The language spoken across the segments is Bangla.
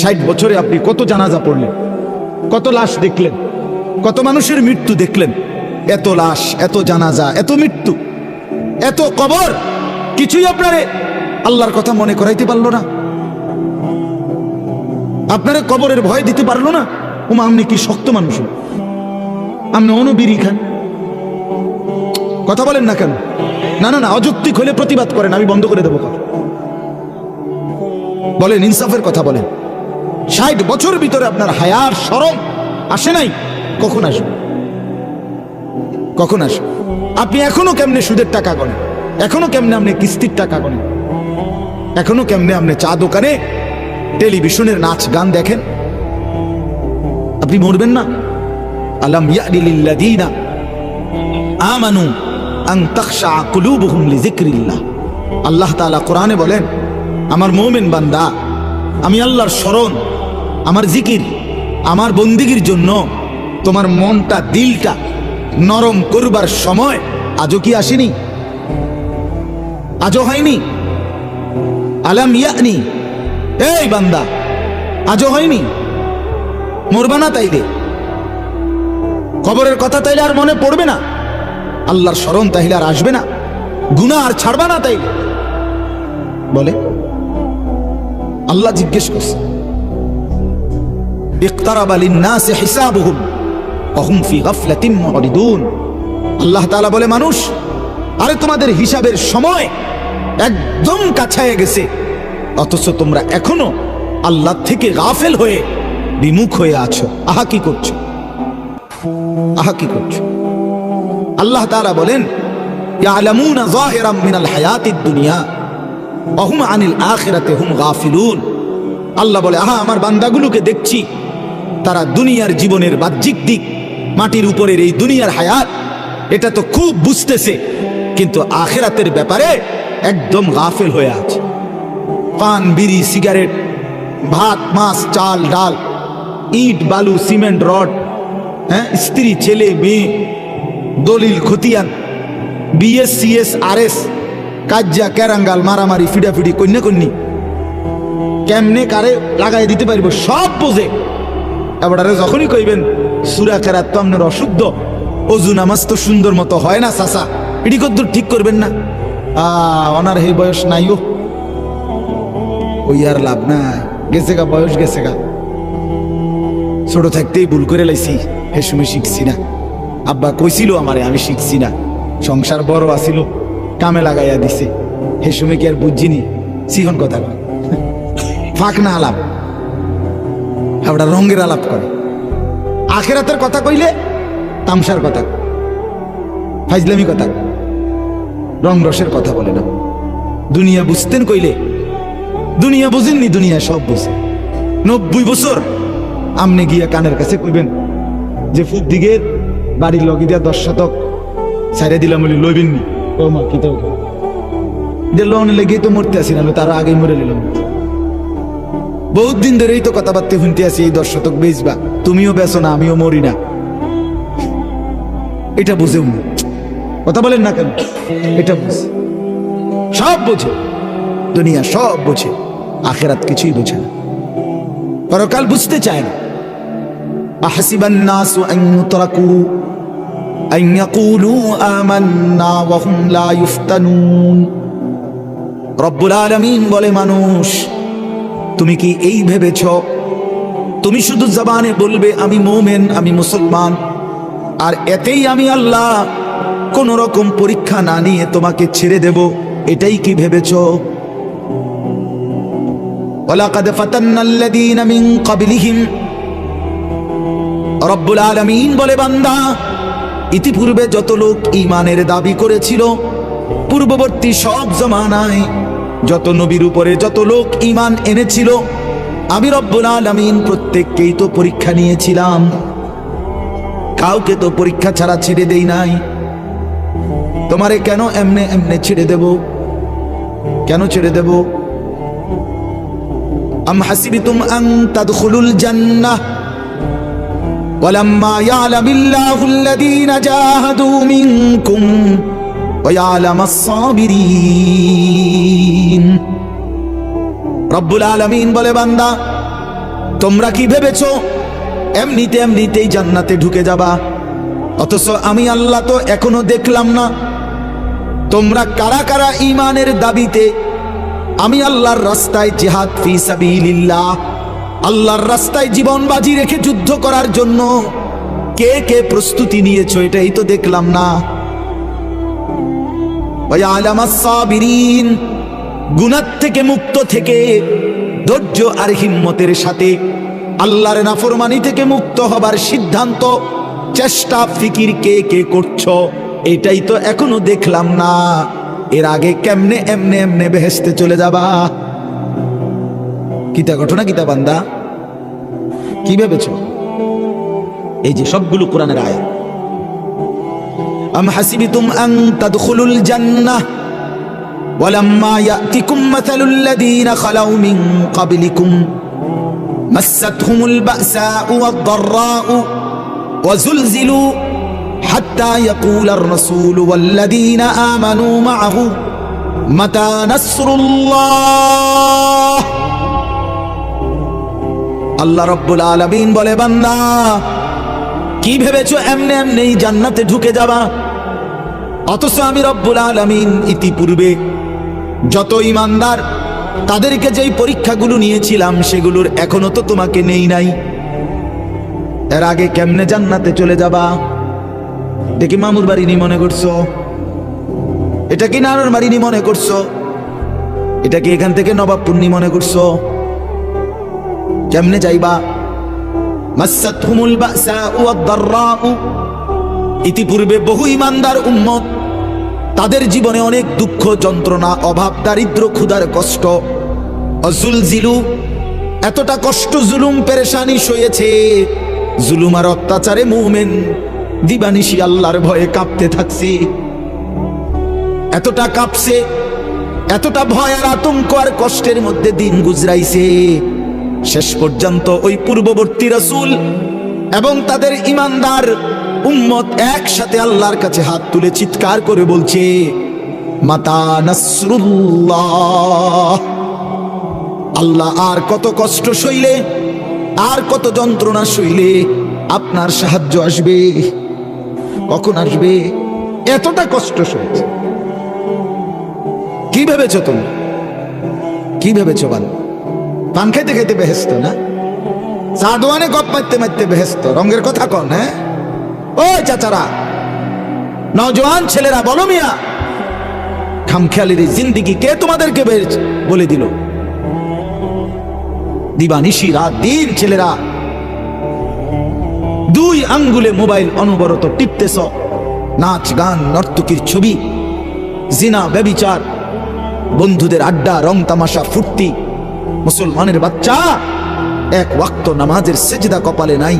ষাট বছরে আপনি কত জানাজা পড়লেন? কত লাশ দেখলেন? কত মানুষের মৃত্যু দেখলেন? এত লাশ, এত জানাজা, এত মৃত্যু, এত কবর, কিছুই আপনারে আল্লাহর কথা মনে করাইতে পারল না। আপনারা কবরের ভয় দিতে পারল না। ওমা আপনি কি শক্ত মানুষ? আপনি অনুবিরি খান। কথা বলেন না কেন? না না না, অযৌক্তিক হলে প্রতিবাদ করেন, আমি বন্ধ করে দেবো বলেন, ইনসাফের কথা বলেন। ষাট বছর ভিতরে আপনার হায়ার সরম আসে নাই? কখন আসবে? কখন আসবে? আপনি এখনও কেমনে সুদের টাকা গণেন? এখনও কেমনে আপনি কিস্তির টাকা গণেন? এখনও কেমনে আপনি চা দোকানে টেলিভিশনের নাচ গান দেখেন? আপনি মরবেন না? আলাম ইয়াদিলিল্লাযীনা আমানু আন তাখশা কুলুবুহুম লিযিকরিল্লাহ। আল্লাহ তাআলা কোরআনে বলেন, আমার মুমিন বান্দা, আমি আল্লাহর স্মরণ আমার জিকির, আমার বন্দিগির জন্য তোমার মনটা, দিলটা নরম করবার সময় আজও কি আসেনি? আজও হয়নি? আলাম ইয়ানি? এই বান্দা, আজও হয়নি? মরবা না তাইলে। খবরের কথা তাইলে আর মনে পড়বে না। আল্লাহর স্মরণ তাইলে আর আসবে না। গুণা আর ছাড়বা না তাইলে। বলে, আল্লাহ জিজ্ঞেস করছে ইকতারাবা লিন-নাসি হিসাবুহুম ওয়া হুম ফি গাফলাতিন মুরিদুন আল্লাহ তাআলা বলে, মানুষ, আরে তোমাদের হিসাবের সময় একদম কাছায় গেছে। অথচ তোমরা এখনও আল্লাহ থেকে গাফেল হয়ে বিমুখ হয়ে আছো। আহা, কি করছ? আহা, কি করছ? আল্লাহ তাআলা বলেন, ইয়ালামুনা যাহিরাম মিনাল হায়াতিদ দুনিয়া ওয়া হুম আনিল আখিরাতি হুম গাফিলুন। আল্লাহ বলে, আহা, আমার বান্দাগুলোকে দেখছি। তারা দুনিয়ার জীবনের বাহ্যিক দিক, মাটির উপরের এই দুনিয়ার হায়াত, এটা তো খুব বুঝতেছে। কিন্তু আখেরাতের ব্যাপারে একদম গাফেল হয়ে আছে। পান, বিড়ি, সিগারেট, ভাত, মাছ, চাল, ডাল, ইট, বালু, সিমেন্ট, রড হ্যাঁ স্ত্রী, ছেলে, মেয়ে, দলিল, খতিয়ান বিএস বিএসসিএস আর এস কাজ্জা, ক্যারাঙ্গাল, মারামারি, ফিডাফিডি কন্যা কন্যি কেমনে কারে লাগাই দিতে পারব? সব বোঝে। এবারে যখনই কইবেন, সুরা কেরাত তো আপনার অশুদ্ধ, অজু নামাজ তো সুন্দর মতো হয় না, চাচা। এটি কদ্দূর ঠিক করবেন না। ওনার এই বয়স নাই ও। ওই আর লাভ নাই। গেছে গা, বয়স গেছে গা। ছোট থাকতেই ভুল করে লাইছি হে সময় শিখছি না। আব্বা কইছিল আমারে, আমি শিখছি না। সংসার বড় আসিল কামে লাগাইয়া দিছে। হে সময় কি আর বুঝছিনি সিহন কথা ফাঁক না আলাপ ওটা রঙের আলাপ করে আখেরাতের কথা কইলে তামসার কথা ফাইজলামি কথা রং রসের কথা বলে না দুনিয়া বুঝতেন কইলে দুনিয়া বুঝেননি দুনিয়া সব বুঝে নব্বই বছর আমনে গিয়া কানের কাছে কইবেন যে ফুক দিকের বাড়ির লগি দিয়া দশ শতক সাইডে দিলাম বলি লইবেননি ও মা কি তো লোন তো মরতে আসি না তারা আগেই মরে নিলাম বহুত দিন ধরেই তো কথাবার্তা শুনতে আছি এই দর্শক বেচবা তুমিও বেছো না, আমিও মরি না। এটা বুঝেও কথা বলেন না কেন? এটা বুঝে। সব বোঝে। দুনিয়া সব বোঝে। আখেরাত কিছুই বুঝে না। পরকাল বুঝতে চায় না। আহসিবান নাসু আন ইউতরাকু আমান্না ওয়া হুম লা ইফতানুন। রব্বুল আলামিন বলে, মানুষ তুমি কি এই ভেবেছ? তুমি শুধু জবানে বলবে, আমি মোমেন, আমি মুসলমান। আর এতেই আমি আল্লাহ কোন রকম পরীক্ষা না নিয়ে তোমাকে ছেড়ে দেব। এটাই কি ভেবেছ? ওয়ালাকাদ ফাতান্নাল্লাযীনা মিন ক্বাবলিহিম। রব্বুল আলামিন বলে, বান্দা, ইতিপূর্বে যত লোক ঈমানের দাবি করেছিল, পূর্ববর্তী সব জমানায় যত নবীর উপরে যত লোক ইমান এনেছিল, আমি রব্বুল আলমিন প্রত্যেককেই তো পরীক্ষা নিয়েছিলাম। কাউকে তো পরীক্ষা ছাড়া ছেড়ে দেই নাই। তোমারে কেন এমনে এমনে ছেড়ে দেব? কেন ছেড়ে দেব? আম হাসিবিতুম আন তাদখুলুল জান্নাহ। ওয়ালাম্মা ইয়ালামিল্লাহুল লাযীনা জাহাদু মিনকুম। ويعلم الصابرين রব্বুল আলমিন বলে বান্দা তোমরা কি ভেবেছ এমনিতে এমনিতেই জান্নাতে ঢুকে যাবা অথচ আমি আল্লাহ তো এখনো দেখলাম না তোমরা কারা কারা ইমানের দাবিতে আমি আল্লাহর রাস্তায় জিহাদ ফি সাবিলিল্লাহ আল্লাহর রাস্তায় জীবন বাজি রেখে যুদ্ধ করার জন্য কে কে প্রস্তুতি নিয়েছো এটাই তো দেখলাম না ওয়ালামাস সাবিরিন গুনার থেকে মুক্ত থেকে, ধৈর্য আর হিম্মতের সাথে আল্লাহর নাফরমানি থেকে মুক্ত হবার সিদ্ধান্ত, চেষ্টা, ফিকির কে কে করছ, এটাই তো এখনও দেখলাম না। এর আগে কেমনে এমনে এমনে বেহেস্তে চলে যাবা? কিতা ঘটনা কিতা বান্দা? কি ভেবেছ? এই যে সবগুলো কোরআনের আয়াত। أم حسبتم أن تدخلوا الجنة ولما يأتكم مثل الذين خلوا من قبلكم مستهم البأساء والضراء وزلزلوا حتى يقول الرسول والذين آمنوا معه متى نصر الله আল্লাহ রব্বুল আলামিন বলে বান্দা কি ভেবেছো? এমনি এমনি জান্নাতে ঢুকে যাবা। অথচ আমি রব্বুল আলামিন ইতিপূর্বে যত ইমানদার তাদেরকে যেই পরীক্ষাগুলো নিয়েছিলাম, সেগুলোর এখনও তো তোমাকে নেই নাই। এর আগে কেমনে জান্নাতে চলে যাবা? দেখি মামুর বাড়ি নি মনে করছ? এটা কি নানুর বাড়ি নি মনে করছ? এটা কি এখান থেকে নবাবপুর নি মনে করছ? কেমনে যাইবা? মাসাতহুমুল বাসাউ ওয়াদ-দাররাউ ইতিপূর্বে বহু ইমানদার উম্মত, তাদের জীবনে অনেক দুঃখ, যন্ত্রণা, অভাব, দারিদ্র, ক্ষুধার কষ্ট। অজুলজিলু, এতটা কষ্ট জুলুম পেরেশানি সয়েছে জুলুম আর অত্যাচারে মুভমেন দিবানিশি আল্লাহর ভয়ে কাঁপতে থাকছে। এতটা কাঁপছে, এতটা ভয় আর আতঙ্ক আর কষ্টের মধ্যে দিন গুজরাইছে। শেষ পর্যন্ত ওই পূর্ববর্তী রসুল এবং তাদের ইমানদার উম্মত একসাথে আল্লাহর কাছে হাত তুলে চিৎকার করে বলছে, মাতা নাসরুল্লাহ। আল্লাহ আর কত কষ্ট সইলে, আর কত যন্ত্রণা সইলে আপনার সাহায্য আসবে। কখন আসবে? এতটা কষ্ট সইছে। কি ভেবেছ তুমি? কি ভেবেছ বাল পান খাইতে খাইতে বেহেস্ত না? চা দোয়ানে গপ মারতে মারতে বেহেস্ত রঙের কথা কন হ্যাঁ? ও চাচারা নজওয়ান ছেলেরা, বলো মিয়া। খামখেয়ালির জিন্দিগি কে তোমাদেরকে বলে দিল? দিবানিশি রাত দিন ছেলেরা, দুই আঙ্গুলে মোবাইল অনবরত টিপতেছ। নাচ, গান, নর্তকীর ছবি, জিনা, ব্যবিচার, বন্ধুদের আড্ডা, রং, তামাশা, ফুর্তি মুসলমানের বাচ্চা। এক ওয়াক্ত নামাজের সেজদা কপালে নাই।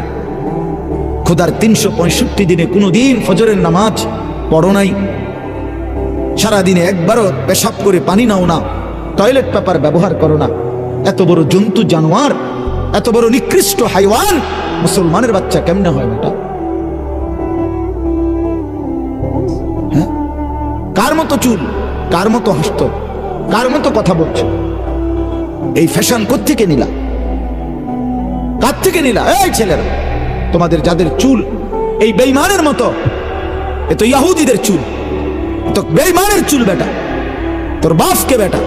খোদার তিনশো পঁয়ষট্টি দিনে কোনো দিন ফজরের নামাজ পড়ো নাই। সারাদিনে একবারও পেশাব করে পানি নাও না, টয়লেট পেপার ব্যবহার করো না। এত বড় জন্তু, জানোয়ার, এত বড় নিকৃষ্ট হাইওয়ান, মুসলমানের বাচ্চা কেমনে হয় বেটা? হ্যাঁ? কার মতো চুল, কার মতো হাসত, কার মতো কথা বলছো? এই ফ্যাশন কোথেকে নিলা? কার থেকে নিলা? এই ছেলেরা, তোমাদের যাদের চুল এই বেইমানের মতো, এ তো ইয়াহুদিদের চুল তো বেইমানের চুল বেটা, তোর বাপকে বেটা।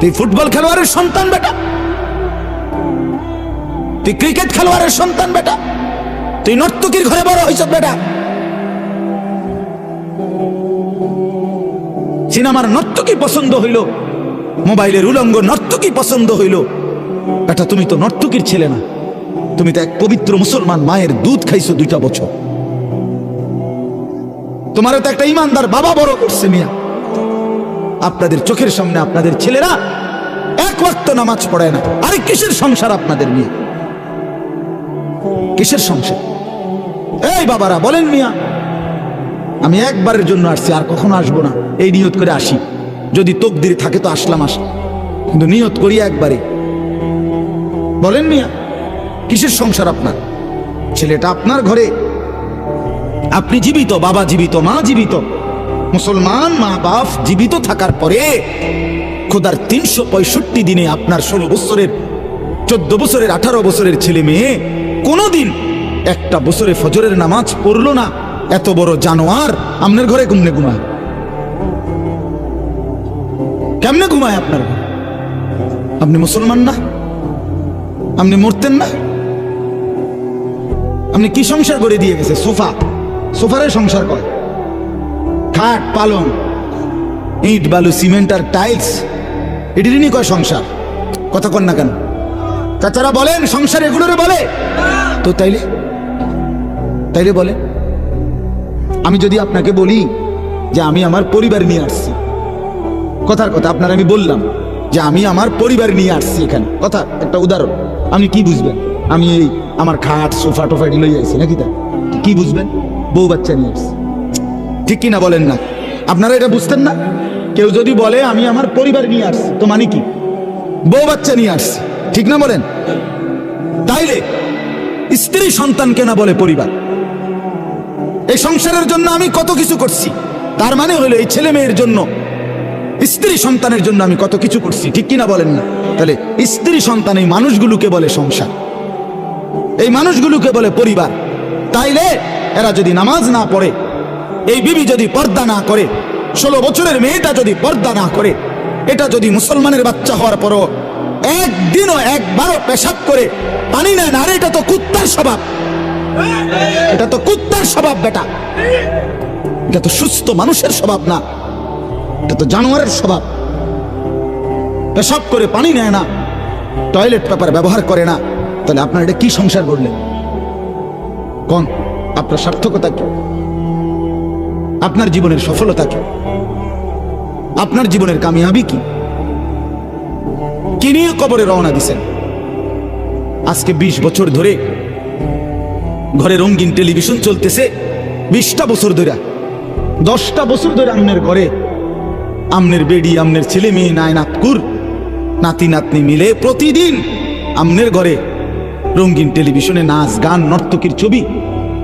তুই ফুটবল খেলোয়াড়ের সন্তান বেটা। তুই ক্রিকেট খেলোয়াড়ের সন্তান বেটা। তুই নর্তকীর ঘরে বড় হয়েছ বেটা। সিনেমার নর্তকী পছন্দ হইল মোবাইলের উলঙ্গ নর্তকী পছন্দ হইল। বেটা, তুমি তো নর্তকীর ছেলে না। তুমি তো এক পবিত্র মুসলমান মায়ের দুধ খাইছো দুইটা বছর। তোমারও তো একটা ইমানদার বাবা বড় করছে মিয়া। আপনাদের চোখের সামনে আপনাদের ছেলেরা এক ওয়াক্ত নামাজ পড়ায় না। আরে, কিসের সংসার আপনাদের মিয়া? কিসের সংসার? এই বাবারা, বলেন মিয়া, আমি একবারের জন্য আসছি, আর কখনো আসব না। এই নিয়ত করে আসি। যদি তকদির থাকে তো আসলাম আস কিন্তু নিয়ত করি একবারে। বলেন মিয়া, কিসের সংসার আপনার? ছেলেটা আপনার ঘরে। আপনি জীবিত, বাবা জীবিত, মা জীবিত। মুসলমান, মা বাপ জীবিত থাকার পরে খোদার তিনশো পঁয়ষট্টি দিনে আপনার ষোলো বছরের, চোদ্দ বছরের, আঠারো বছরের ছেলে মেয়ে কোনোদিন একটা বছরে ফজরের নামাজ পড়ল না। এত বড় জানোয়ার আপনার ঘরে ঘুমনে ঘুমায় কেমনে ঘুমায় আপনার? আপনি মুসলমান না? আপনি মরতেন না? আপনি কি সংসার করে দিয়ে গেছে? সোফা। সোফারে সংসার করে খাট, পালং, ইট, বালু, সিমেন্ট আর টাইলস। এটিরই কয় সংসার? কথা কন না কেন? চাচারা বলেন, সংসার এগুলোরে বলে। তো তাইলে? তাইলে বলে, আমি যদি আপনাকে বলি যে আমি আমার পরিবার নিয়ে আসছি কথার কথা আপনার আমি বললাম যে আমি আমার পরিবার নিয়ে আসছি এখানে। কথা, একটা উদাহরণ। আপনি কি বুঝবেন? আমি এই আমার খাট, সোফা টোফা এগুলো আসছি, নাকি তা কি বুঝবেন? বউ বাচ্চা নিয়ে আসছি। ঠিক কিনা বলেন না? আপনারা এটা বুঝতেন না? কেউ যদি বলে, আমি আমার পরিবার নিয়ে আসছি, তো মানে কি? বউ বাচ্চা নিয়ে আসছি। ঠিক না বলেন? তাইলে স্ত্রী সন্তানকে না বলে পরিবার। এই সংসারের জন্য আমি কত কিছু করছি। তার মানে হলো এই ছেলে মেয়ের জন্য স্ত্রী সন্তানের জন্য আমি কত কিছু করছি, ঠিক কিনা বলেন না? তাহলে স্ত্রী সন্তান এই মানুষগুলোকে বলে সংসার। এই মানুষগুলোকে বলে পরিবার। তাইলে এরা যদি নামাজ না পড়ে, এই বিবি যদি পর্দা না করে, ষোলো বছরের মেয়েটা যদি পর্দা না করে, এটা যদি মুসলমানের বাচ্চা হওয়ার পরও একদিনও একবারও পেশাব করে, পানি নেয় না, আরে এটা তো কুত্তার স্বভাব। এটা তো কুত্তার স্বভাব, বেটা। এটা তো সুস্থ মানুষের স্বভাব না। এটা তো জানোয়ারের স্বভাব। পেশাব করে পানি নেয় না, টয়লেট পেপার ব্যবহার করে না। তাহলে আপনার এটা কি সংসার করলেন? কোন, আপনার সার্থকতা কি? আপনার জীবনের সফলতা কি? আপনার জীবনের কামিয়াবি কি? নিয়ে কবরে রওনা দিছেন? আজকে ২০ বছর ধরে ঘরে রঙিন টেলিভিশন চলতেছে, বিশটা বছর ধরে, দশটা বছর ধরে আমনের ঘরে আমনের বেডি, আমনের ছেলে মেয়ে নাই নাতকুর নাতি, নাতনি মিলে প্রতিদিন আমনের ঘরে রঙিন টেলিভিশনে নাচ, গান, নর্তকীর ছবি,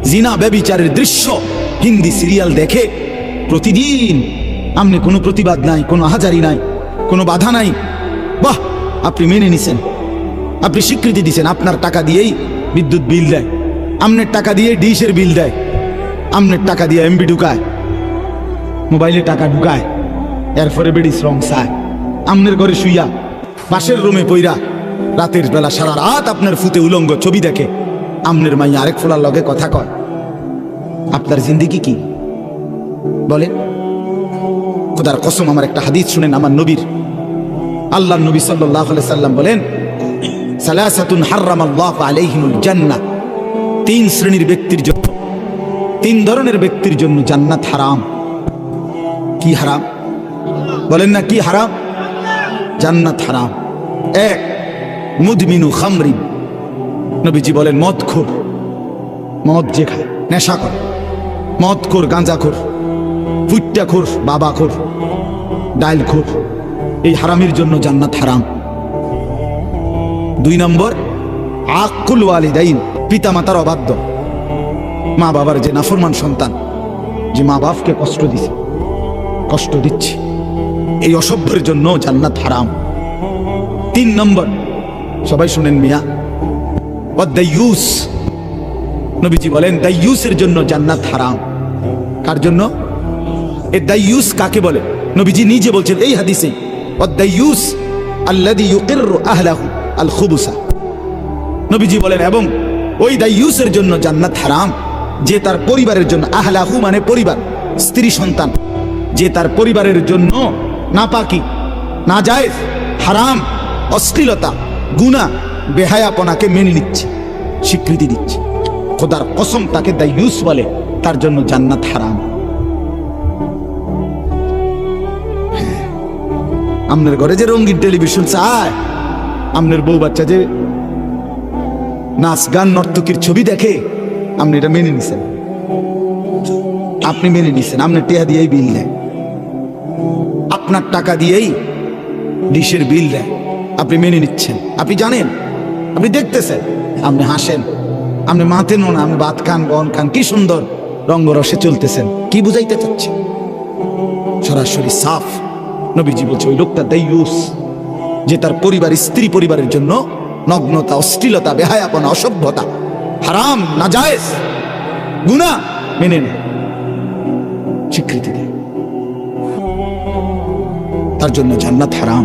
জিনা ব্যবিচারের দৃশ্য, হিন্দি সিরিয়াল দেখে প্রতিদিন আমনে কোনো প্রতিবাদ নাই, কোনো হাজারি নাই, কোনো বাধা নাই। বাহ, আপনি মেনে নিছেন। আপনি স্বীকৃতি দিছেন, আপনার টাকা দিয়েই বিদ্যুৎ বিল দেয়। আমনের টাকা দিয়ে ডিশের বিল দেয়। আমনের টাকা দিয়ে এমবি ঢুকায়। মোবাইলে টাকা ঢুকায়। এরপরে বেড়ি শ্রম চায়। আমনের ঘরে শুইয়া পাশের রুমে পইরা, রাতের বেলা সারা রাত আপনার ফুতে উলঙ্গ ছবি দেখে। আমনের মাই আরেক ফোলার লগে কথা কয়, আপনার জিন্দিগি কি? বলেন খোদার কসম, আমার একটা হাদিস শুনেন আমার নবীর। আল্লাহ নবী সাল্লাহ সাল্লাম বলেন, সালাসাতুন হার্রাম আল্লাহ আলাইহিমুল জান্নাহ। তিন শ্রেণির ব্যক্তির জন্য, তিন ধরনের ব্যক্তির জন্য জান্নাত হারাম। কি হারাম? বলেন না কি হারাম? জান্নাত হারাম। এক, মুদমিনু খামরিন। নবীজি বলেন মদ খোর মদ যে খায় নেশা করে মদ খোর গাঁজা খোর ফুটটা খোর বাবা খোর ডাইল খোর এই হারামের জন্য জান্নাত হারাম। দুই নম্বর, আকুল ওয়ালিদাইন পিতা মাতার অবাধ্য। মা বাবার যে নাফরমান সন্তান, যে মা বাপকে কষ্ট দিছে, কষ্ট দিচ্ছে। এই অসভ্যের জন্য জান্নাত হারাম। তিন নম্বর, সবাই শুনেন মিয়া। ইউস। নবীজি বলেন দাইয়ুসের জন্য জান্নাত হারাম। কার জন্য? এ দাইয়ুস কাকে বলে? নবীজি নিজে বলছেন এই হাদিসে দাইয়ুস আল্লাদি ইউকিররু আহলাহু আল খুবুসা নবীজি বলেন, এবং ওই দাইয়ুসের জন্য জান্নাত হারাম, যে তার পরিবারের জন্য, আহলাহু মানে পরিবার, স্ত্রী সন্তান, যে তার পরিবারের জন্য নাপাকি না যায় হারাম, অশ্লীলতা গুণা বেহায়াপনাকে মেনে নিচ্ছে, স্বীকৃতি দিচ্ছে। খোদার কসম তাকে দাইয়ুস বলে, তার জন্য জান্নাত হারাম। আমনের ঘরে যে রঙ্গিন টেলিভিশন চায়, আমনের বউ বাচ্চা যে নাচ গান, নর্তকীর ছবি দেখে আপনি এটা মেনে নিছেন। আপনি মেনে নিছেন আপনার টেহা দিয়েই বিল দেয় আপনার টাকা দিয়েই ডিশের বিল দেয়। আপনি মেনে নিচ্ছেন। আপনি জানেন? আপনি দেখতেছেন? আপনি হাসেন। আপনি মাতেন না, আপনি ভাত খান বন খান, কি সুন্দর রঙ্গরসে চলতেছেন। কি বুঝাইতে চাচ্ছেন? সরাসরি সাফ। নবীজি বলছে, ওই লোকটা দেয়ুস, যে তার পরিবার, স্ত্রী পরিবারের জন্য নগ্নতা, অশ্লীলতা, বেহায়াপনা, অসভ্যতা, হারাম, নাজায়েজ গুণা মেনে নেয়। স্বীকৃতি দেয়। তার জন্য জান্নাত হারাম।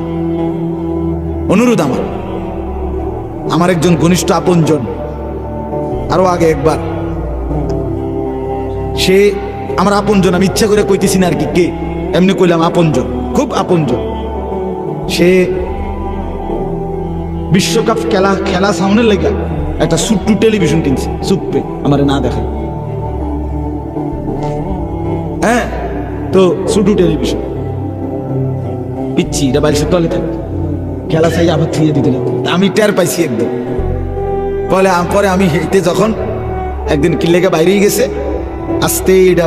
অনুরোধ আমার। আমার একজন ঘনিষ্ঠ আপনজন। আরও আগে একবার। সে আমার আপনজন, আমি ইচ্ছা করে কইতেছি না আর কি, কে? এমনি কইলাম আপনজন, খুব আপনজন। সে বিশ্বকাপ খেলা খেলা সামনে লেগে একটা সুট্টু টেলিভিশন কিনছে সুপ্পে আমার না দেখা হ্যাঁ তো সুটু টেলিভিশন। পিচ্ছি, এটা বাইশের তলে থাকে। খেলা চাই আবার থিয়ে দিতে। আমি টের পাইছি একদম। বলে পরে আমি হেঁটে যখন একদিন কিল্লেকে বাইরেই গেছে আস্তে এটা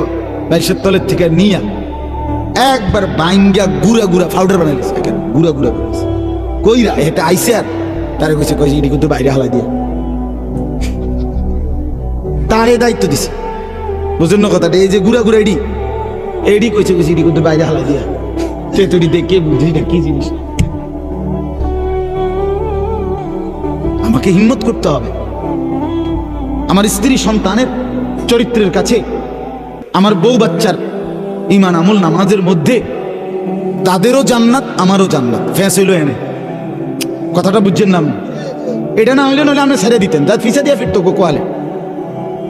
বাইশের তলের থেকে নিয়া একবার বাইঙ্গা গুড়া গুড়া পাউডার বানাই গেছে গুড়া গুড়া বানাইছে কইরা এটা আইসে আর। তারে কইছে কইছে এটি কিন্তু বাইরে হালাই দিয়া। তারে দায়িত্ব দিছে। বুঝুন কথাটা, এই যে গুড়া গুড়া এডি এডি কইছে কইছে এটি কিন্তু বাইরে হালাই দিয়া। তেতুরি দেখে বুঝি না কি জিনিস? আমাকে হিম্মত করতে হবে। আমার স্ত্রী সন্তানের চরিত্রের কাছে আমার বউ বাচ্চার ইমান আমল, নামাজের মধ্যে তাদেরও জান্নাত, আমারও জান্নাত। ফ্যাস হইল এনে। কথাটা বুঝছেন না এটা না হইলে নইলে আমরা ছেড়ে দিতেন। তার ফিসা দিয়ে ফিরতো কোয়ালে।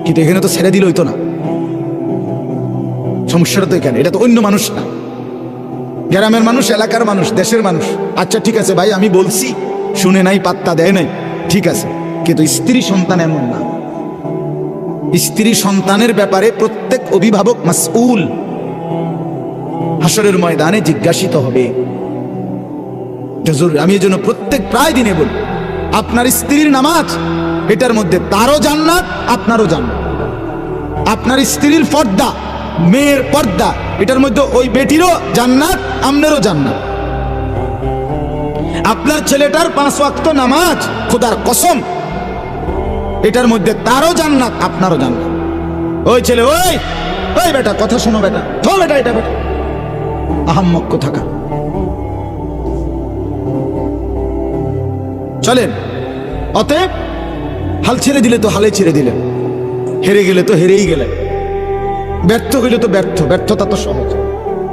কিন্তু এখানে তো ছেড়ে দিল হইতো না। সমস্যাটা তো এখানে। এটা তো অন্য মানুষ না। গ্রামের মানুষ, এলাকার মানুষ, দেশের মানুষ। আচ্ছা ঠিক আছে ভাই, আমি বলছি, শুনে নাই, পাত্তা দেয় নাই। ঠিক আছে, কিন্তু স্ত্রী সন্তান এমন না। স্ত্রী সন্তানের ব্যাপারে প্রত্যেক অভিভাবক মাসউল। হাসরের ময়দানে জিজ্ঞাসিত হবে আমি এই জন্য প্রত্যেক প্রায় দিনে বলি, আপনার স্ত্রীর নামাজ, এটার মধ্যে তারও জান্নাত, আপনারও জান্নাত। আপনার স্ত্রীর পর্দা, মেয়ের পর্দা এটার মধ্যে ওই বেটিরও জান্নাত, আমনেরও জান্নাত। আপনার ছেলেটার পাঁচ ওয়াক্ত নামাজ, খোদার কসম, এটার মধ্যে তারও জান্নাত, আপনারও জান্নাত। ওই ছেলে, ওই ওই বেটা, কথা শোনো বেটা ধো বেটা এটা, বেটা। আহাম্মক থাকা চলেন, অতএব হাল ছেড়ে দিলে তো হালে ছেড়ে দিলেন। হেরে গেলে তো হেরেই গেলেন। ব্যর্থ হইলে তো ব্যর্থ, ব্যর্থতা তো সহজ।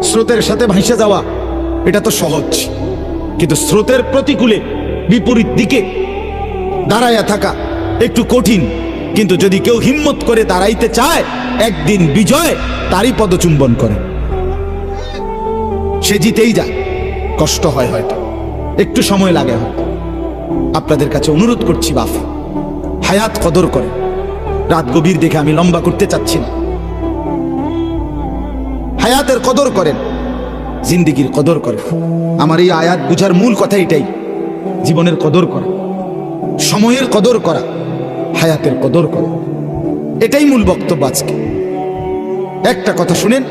স্রোতের সাথে ভাসে যাওয়া, এটা তো সহজ। কিন্তু স্রোতের প্রতিকূলে বিপরীত দিকে দাঁড়াইয়া থাকা একটু কঠিন। কিন্তু যদি কেউ হিম্মত করে দাঁড়াইতে চায়, একদিন বিজয় তারই পদচুম্বন করে। সে জিতেই যায়, কষ্ট হয় হয়তো। একটু সময় লাগে হয়তো। আপনাদের কাছে অনুরোধ করছি, বাফ। হায়াত কদর করে। রাত গভীর দেখে আমি লম্বা করতে চাচ্ছি না। হায়াতের কদর করেন, জিন্দিগির কদর করেন। আমার এই আয়াত বুঝার মূল কথা এটাই, জীবনের কদর করা, সময়ের কদর করা, হায়াতের কদর করা। এটাই মূল বক্তব্য আজকে। একটা কথা শুনেন,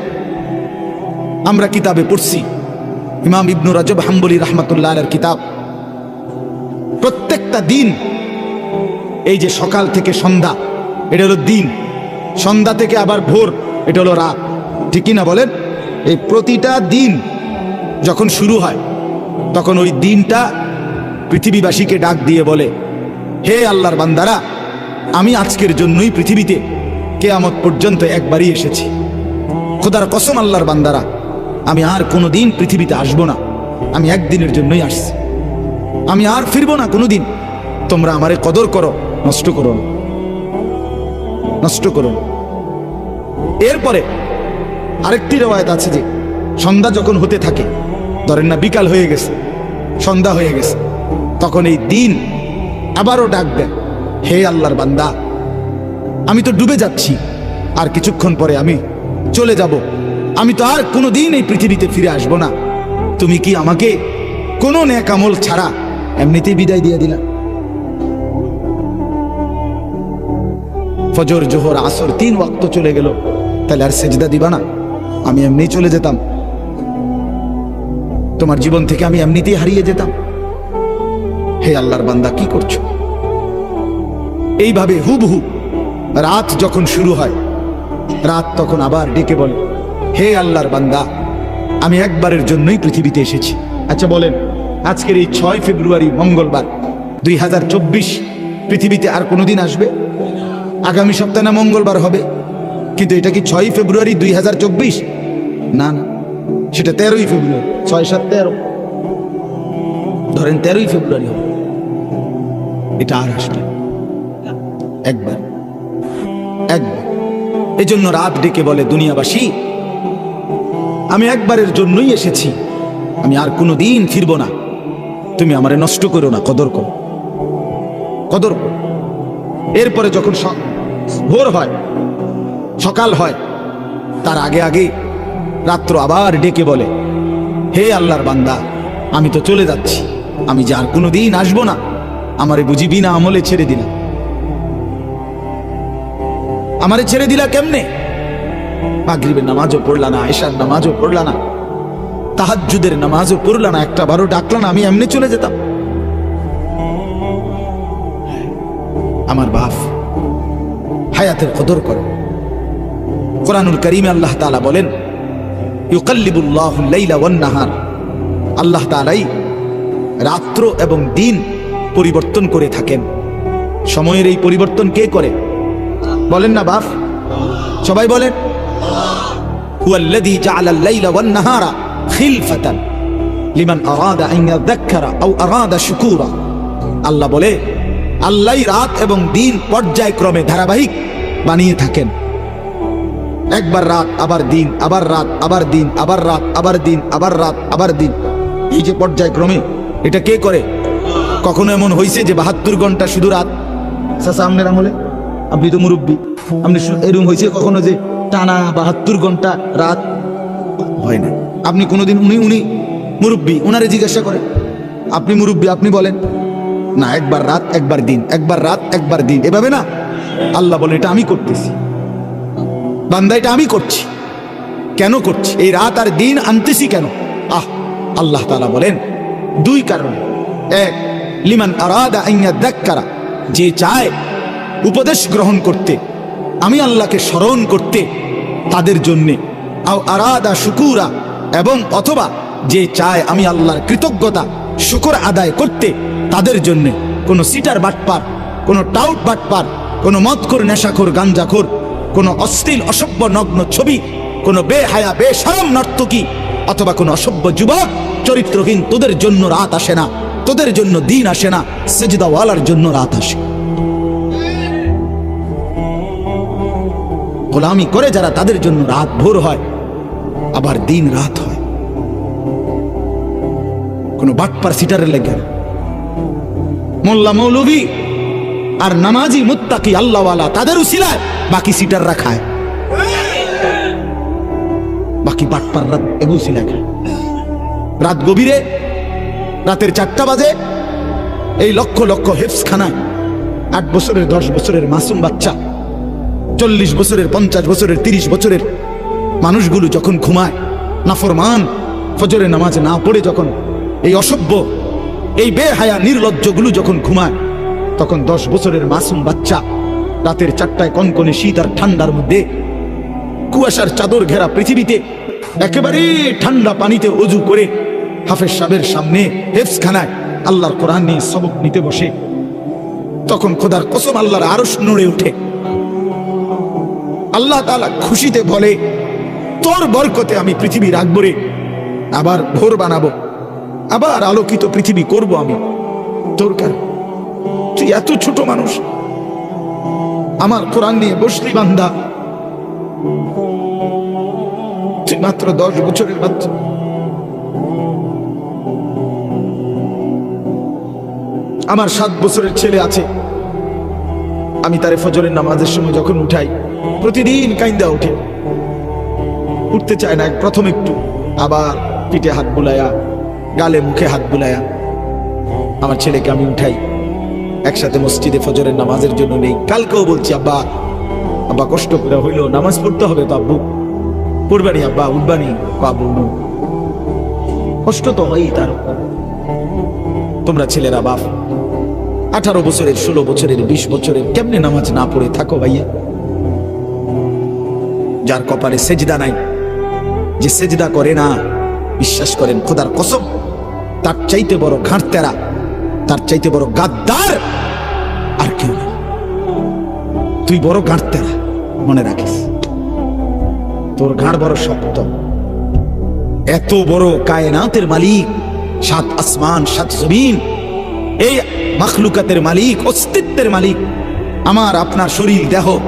আমরা কিতাবে পড়ছি, ইমাম ইবনু রাজব হাম্বলি রহমতুল্লাহ আলের কিতাব। প্রত্যেকটা দিন, এই যে সকাল থেকে সন্ধ্যা, এটা হলো দিন, সন্ধ্যা থেকে আবার ভোর, এটা হলো রাত। ঠিকই না বলেন? এই প্রতিটা দিন যখন শুরু হয়, তখন ওই দিনটা পৃথিবীবাসীকে ডাক দিয়ে বলে, হে আল্লাহর বান্দারা, আমি আজকের জন্যই পৃথিবীতে কেয়ামত পর্যন্ত একবারই এসেছি। খোদার কসম আল্লাহর বান্দারা, আমি আর কোনো দিন পৃথিবীতে আসব না। আমি একদিনের জন্যই আসছি। আমি আর ফিরবো না কোনোদিন। তোমরা আমারে কদর করো, নষ্ট করো নষ্ট করো এরপরে আরেকটি রেওয়ায়ত আছে যে, সন্ধ্যা যখন হতে থাকে, ধরেন না বিকাল হয়ে গেছে, সন্ধ্যা হয়ে গেছে, তখন এই দিন আবারও ডাক দেয়, হে আল্লাহর বান্দা, আমি তো ডুবে যাচ্ছি, আর কিছুক্ষণ পরে আমি চলে যাব, আমি তো আর কোনো দিন এই পৃথিবীতে ফিরে আসব না, তুমি কি আমাকে কোনো ন্যাকামল ছাড়া এমনিতেই বিদায় দিয়ে দিলা? ফজর, জোহর, আসর, তিন ওয়াক্ত চলে গেল, তাহলে আর সেজদা দিবা না? আমি এমনি চলে যেতাম। তোমার জীবন থেকে আমি এমনিতেই হারিয়ে যেতাম। হে আল্লাহর বান্দা, কি করছ? এইভাবে হুবহু রাত যখন শুরু হয়, রাত তখন আবার ডেকে বলে, হে আল্লাহর বান্দা, আমি একবারের জন্যই পৃথিবীতে এসেছি। আচ্ছা বলেন, আজকের এই ছয় ফেব্রুয়ারি, মঙ্গলবার, দুই হাজার চব্বিশ পৃথিবীতে আর কোনোদিন আসবে? আগামী সপ্তাহে না মঙ্গলবার হবে? কিন্তু এটা কি ছয় ফেব্রুয়ারি দুই হাজার চব্বিশ? না না। সেটা তেরোই ফেব্রুয়ারি, ছয় সাত তেরো। ধরেন তেরোই ফেব্রুয়ারি হবে। এটা আর আসবে। একবার। একবার। এজন্য রাত ডেকে বলে, দুনিয়াবাসী, আমি একবারের জন্যই এসেছি। আমি আর কোনো দিন ফিরবো না। তুমি আমারে নষ্ট করো না, কদর করো। কদর এরপরে যখন ভোর হয় সকাল হয়। তার আগে আগে রাত্র আবার ডেকে বলে, হে আল্লাহর বান্দা, আমি তো চলে যাচ্ছি। আমি যে আর কোনো দিন আসব না। আমারে বুঝি বিনা আমলে ছেড়ে দিলাম আমারে ছেড়ে দিলা কেমনে? মাগরিবের নামাজও পড়লা না, এশার নামাজও পড়লা না। তাহাজ্জুদের নামাজও পড়লা না, একটা বারো ডাকলা না, আমি এমনি চলে যেতাম। আমার বাপ হায়াতের কদর করে। কোরআনুল করিমে আল্লাহ তাআলা বলেন নাহার। আল্লাহ তাআলাই রাত্র এবং দিন পরিবর্তন করে থাকেন। সময়ের এই পরিবর্তন কে করে? বলেন না বাপ। সবাই বলেন আল্লাহ বলে আল্লাহই রাত এবং দিন পর্যায়ক্রমে ধারাবাহিক বানিয়ে থাকেন। একবার রাত, আবার দিন, আবার রাত, আবার দিন, আবার রাত, আবার দিন, আবার রাত, আবার দিন। এই যে পর্যায়ক্রমে এটা কে করে? কখনো এমন হয়েছে যে বাহাত্তর ঘণ্টা শুধু রাত? আপনার আমলে? আপনি তো মুরব্বী। আপনি এরকম হয়েছে কখনো যে টানা বাহাত্তর ঘণ্টা রাত? হয় না। আপনি কোনোদিন উনি উনি মুরব্বী, উনারে জিজ্ঞাসা করে আপনি মুরব্বী, আপনি বলেন, না, একবার রাত, একবার দিন, একবার রাত, একবার দিন। এভাবে না? আল্লাহ বলে, এটা আমি করতেছি। বান্দা, এটা আমি করছি। কেন করছি? এই রাত আর দিন আনতেছি কেন? আহ, আল্লাহ তালা বলেন, দুই কারণে। এক, লিমান আরাদা আইয়া দেখারা যে চায় উপদেশ গ্রহণ করতে, আমি আল্লাহকে স্মরণ করতে তাদের জন্যে। আও আরাদা শুকুরা, এবং অথবা যে চায় আমি আল্লাহর কৃতজ্ঞতা, শুকর আদায় করতে তাদের জন্যে। কোনো সিটার বাটপার, কোনো টাউট বাটপার, কোনো মদখোর, নেশাখোর, গাঞ্জাখোর কোনো অশ্লীল অসভ্য নগ্ন ছবি, কোনো বেহায়া, বেশরম নর্তকী অথবা কোনো অসভ্য যুবক চরিত্রহীন তোদের জন্য রাত আসে না, তোদের জন্য দিন আসে না, সেজদাওয়ালার জন্য রাত আসে। গোলামি করে যারা তাদের জন্য রাত ভোর হয়, আবার দিন রাত হয়। কোনো বাটপার সিটারের লেগে। মোল্লা মৌলভী আর নামাজি মুত্তাকি আল্লাহওয়ালা তাদের উসিলায় বাকি সিটাররা খায়। বাকি বাটপার রাত এগুসিলা খায়। রাত গভীরে, রাতের চারটা বাজে, এই লক্ষ লক্ষ হেফসখানায় আট বছরের, দশ বছরের মাসুম বাচ্চা, চল্লিশ বছরের, পঞ্চাশ বছরের, তিরিশ বছরের মানুষগুলো যখন ঘুমায়, নাফরমান ফজরে নামাজ না পড়ে যখন এই অসভ্য, এই বেহায়া, নির্লজ্জগুলো যখন ঘুমায় তখন দশ বছরের মাসুম বাচ্চা রাতের চারটায় কনকনে শীত আর ঠান্ডার মধ্যে কুয়াশার চাদর ঘেরা পৃথিবীতে একেবারে ঠান্ডা পানিতে অজু করে হাফেজ সাহেবের সামনে হেফসখানায় আল্লাহর কোরআন নিয়ে সবক নিতে বসে। তখন খোদার কসম আল্লাহর আরশ নড়ে ওঠে। আল্লাহ তালা খুশিতে বলে, তোর বরকতে আমি পৃথিবী রাখব রে, আবার ভোর বানাবো, আবার আলোকিত পৃথিবী করব আমি। তোর কার তুই এত ছোট মানুষ। আমার কোরআন নিয়ে বসলি বান্দা। তুই মাত্র দশ বছরের বাচ্চা। আমার সাত বছরের ছেলে আছে। আমি তারে ফজরের নামাজের সময় যখন উঠাই, প্রতিদিন কাইন্দা ওঠে উঠতে চায় না, প্রথম একটু। আবার পিঠে হাত বুলায়া, গালে মুখে হাত বুলায়া। আমার ছেলেকে আমি উঠাই। একসাথে মসজিদে ফজরের নামাজের জন্য নেই। কালকেও বলছি, আব্বা আব্বা, কষ্ট করে হইল, নামাজ পড়তে হবে তো, আব্বু। পড়বানি আব্বা উঠবানি বাবু কষ্ট তো হয়ই তার তোমরা ছেলেরা বাপ, আঠারো বছরের, ষোলো বছরের, বিশ বছরের, কেমনে নামাজ না পড়ে থাকো ভাইয়া? যার কপালে সেজদা নাই, যে সেজদা করে না, বিশ্বাস করেন, খোদার কসম, তার চাইতে বড় ঘাটতেরা তার চাইতে বড় গাদ্দার আর কেউ নেই। তুই বড় গাঁটতেরা মনে রাখিস। তোর ঘাড় বড় শক্ত। এত বড় কায়নাতের মালিক, সাত আসমান, সাত জমিন। এই মাখলুকাতের মালিক, অস্তিত্বের মালিক। আমার, আপনার শরীর, দেহ,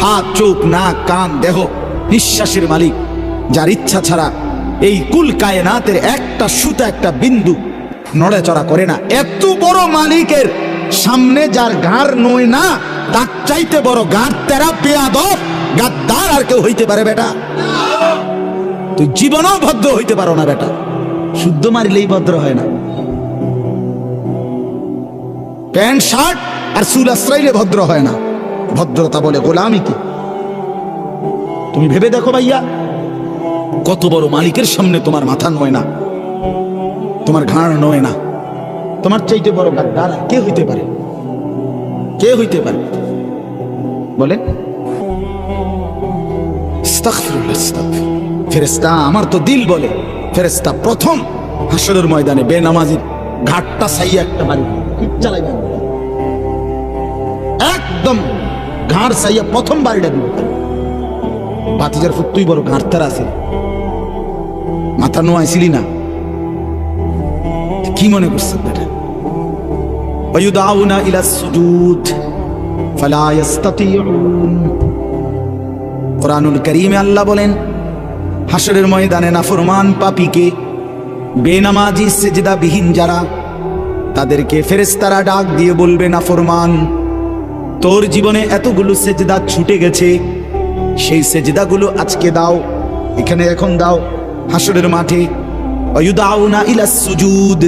হাত, চোখ, নাক, কান, দেহ, নিঃশ্বাসের মালিক। যার ইচ্ছা ছাড়া এই কুল কায়নাতের একটা সুতা, একটা বিন্দু নড়াচড়া করে না। এত বড় মালিকের সামনে যার ঘাড় নয় না, তার চাইতে বড় গাঁট তেরা পেয়াদব গাদ্দার আর কেউ হইতে পারে বেটা। তুই জীবনেও ভদ্র হইতে পারো না বেটা। শুদ্ধ মারিলেই ভদ্র হয় না। প্যান্ট, শার্ট আর চুল আশ্রাইলে ভদ্র হয় না। ভদ্রতা বলে গোলামি কি? তুমি ভেবে দেখো ভাইয়া, কত বড় মালিকের সামনে তোমার মাথা নয় না। তোমার ঘাড় নয় না। তোমার চাইতে বড় গাদ্দার কে হইতে পারে? কে হইতে পারে? বলেন। আস্তাগফিরুল্লাহ। আমার তো দিল বলে। ফেরেশতা প্রথম হাসরের ময়দানে বেনামাজির ঘাটটা সাইয়া একটা মারি চালাইবে একদম ঘাড় সাইয়া প্রথম বাড়িটা দিব বাতিজার ফুট তুই বড় ঘাড়তার আছে। মাথা নোয়াইছিলি না? কি মনে করছেন বেটা ويدعون إلى السجود فلا يستطيعون কোরআনুল করিমে আল্লাহ বলেন হাসরের ময়দানে নাফরমান পাপীকে বেনামাজি সেজদা বিহীন যারা তাদেরকে ফেরেশতারা ডাক দিয়ে বলবে নাফরমান তোর জীবনে এতগুলো সেজদা ছুটে গেছে সেই সেজদাগুলো আজকে দাও এখানে এখন দাও হাসরের মাঠে অয়ুদাউনা ইলাস সুজুদ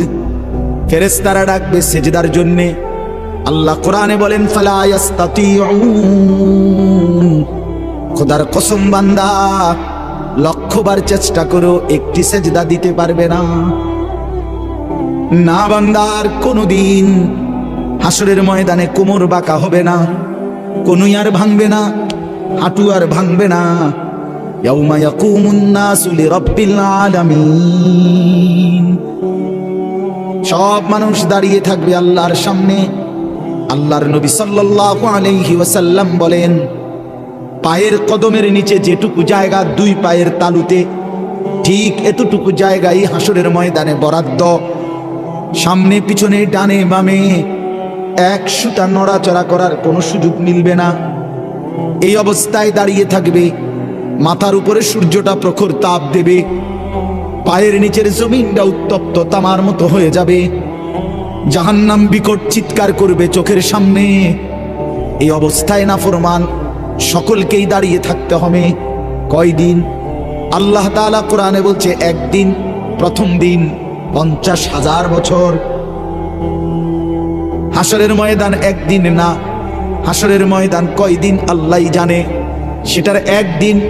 ফেরেশতারা ডাকবে সেজদার জন্যে। আল্লাহ কোরআনে বলেন খোদার কসম বান্দা লক্ষবার চেষ্টা করো, একটি সেজদা দিতে পারবে না। না বান্দার কোনোদিন হাসরের ময়দানে কোমর বাঁকা হবে না, কোনুই আর ভাঙবে না, হাঁটু আর ভাঙবে না। ইয়াউমা ইয়াকুমুন নাসু লিরাব্বিল আলামিন। সব মানুষ দাঁড়িয়ে থাকবে আল্লাহর সামনে। আল্লাহর নবী সাল্লাল্লাহু আলাইহি ওয়াসাল্লাম বলেন, পায়ের কদমের নিচে যেটুকু জায়গা, দুই পায়ের তালুতে ঠিক এতটুকু জায়গায় হাসরের ময়দানে বরাদ্দ। সামনে, পিছনে, ডানে, বামে এক সুতা নড়াচড়া করার কোনো সুযোগ মিলবে না। এই অবস্থায় দাঁড়িয়ে থাকবে, মাথার উপরে সূর্যটা প্রখর তাপ দেবে। পায়ের নিচের জমিনটা উত্তপ্ত তামার মতো হয়ে যাবে। জাহান্নাম বিকট চিৎকার করবে চোখের সামনে। এই অবস্থায় না ফরমান সকলকেই দাঁড়িয়ে থাকতে হবে। কয়দিন? আল্লাহ তাআলা কোরআনে বলছে, একদিন, প্রথম দিন, পঞ্চাশ হাজার বছর। হাসরের ময়দান একদিন না হাসরের ময়দান কয়দিন আল্লাহ জানে। সেটার একদিন,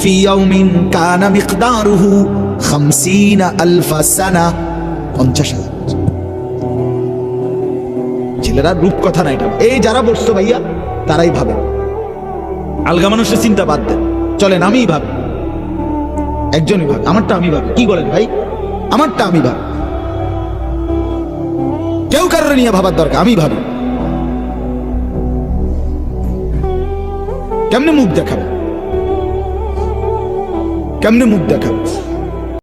ফি ইয়াউমিন কানা মিকদারুহু। খামসিনা আলফা পঞ্চাশ হাজার। ছেলেরা রূপ কথা না এটা। এই যারা বসতো ভাইয়া, তারাই ভাবে। আলগা মানুষের চিন্তা বাদ দেন চলেন, আমিই ভাবি। একজনই ভাবে। আমারটা আমি ভাবি। কি বলেন ভাই? আমারটা আমি ভাবি। কেউ কারোর নিয়ে ভাবার দরকার, আমি ভাবি। কেমনে মুখ দেখাবে? কেমনে মুখ দেখাবে?